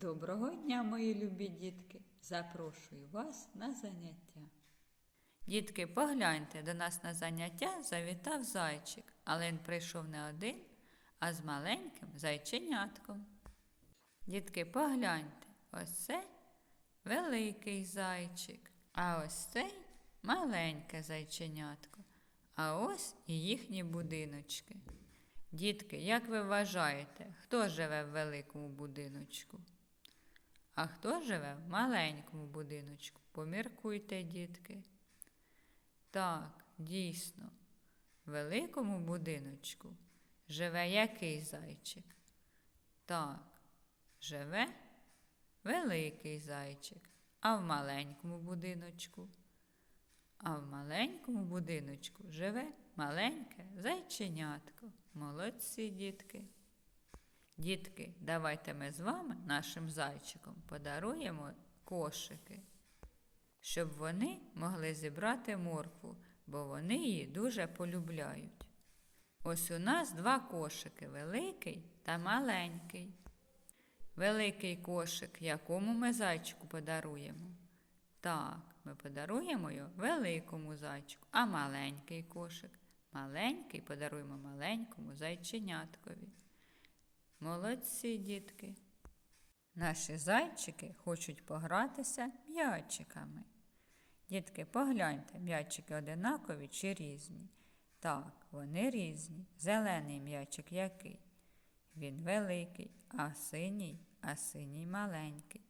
Доброго дня, мої любі дітки! Запрошую вас на заняття. Дітки, погляньте, до нас на заняття завітав зайчик, але він прийшов не один, а з маленьким зайченятком. Дітки, погляньте, ось це великий зайчик, а ось цей маленьке зайченятко. А ось і їхні будиночки. Дітки, як ви вважаєте, хто живе в великому будиночку? А хто живе в маленькому будиночку? Поміркуйте, дітки. Так, дійсно, в великому будиночку живе який зайчик? Так, живе великий зайчик. А в маленькому будиночку? А в маленькому будиночку живе маленьке зайченятко. Молодці, дітки. Дітки, давайте ми з вами нашим зайчикам подаруємо кошики, щоб вони могли зібрати моркву, бо вони її дуже полюбляють. Ось у нас два кошики великий та маленький. Великий кошик, якому ми зайчику подаруємо? Так, ми подаруємо його великому зайчику, а маленький кошик. Маленький подаруємо маленькому зайченяткові. Молодці, дітки. Наші зайчики хочуть погратися м'ячиками. Дітки, погляньте, м'ячики одинакові чи різні. Так, вони різні. Зелений м'ячик який? Він великий, а синій, а синій маленький.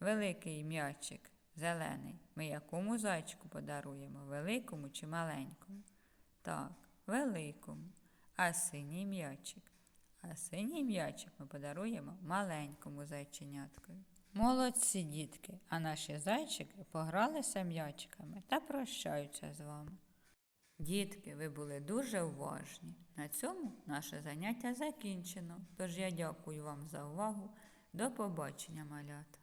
Великий м'ячик зелений. Ми якому зайчику подаруємо? Великому чи маленькому? Так, великому. А синій м'ячик. А синій м'ячик ми подаруємо маленькому зайченяткові. Молодці дітки, а наші зайчики погралися м'ячиками та прощаються з вами. Дітки, ви були дуже уважні. На цьому наше заняття закінчено. Тож я дякую вам за увагу. До побачення, малята.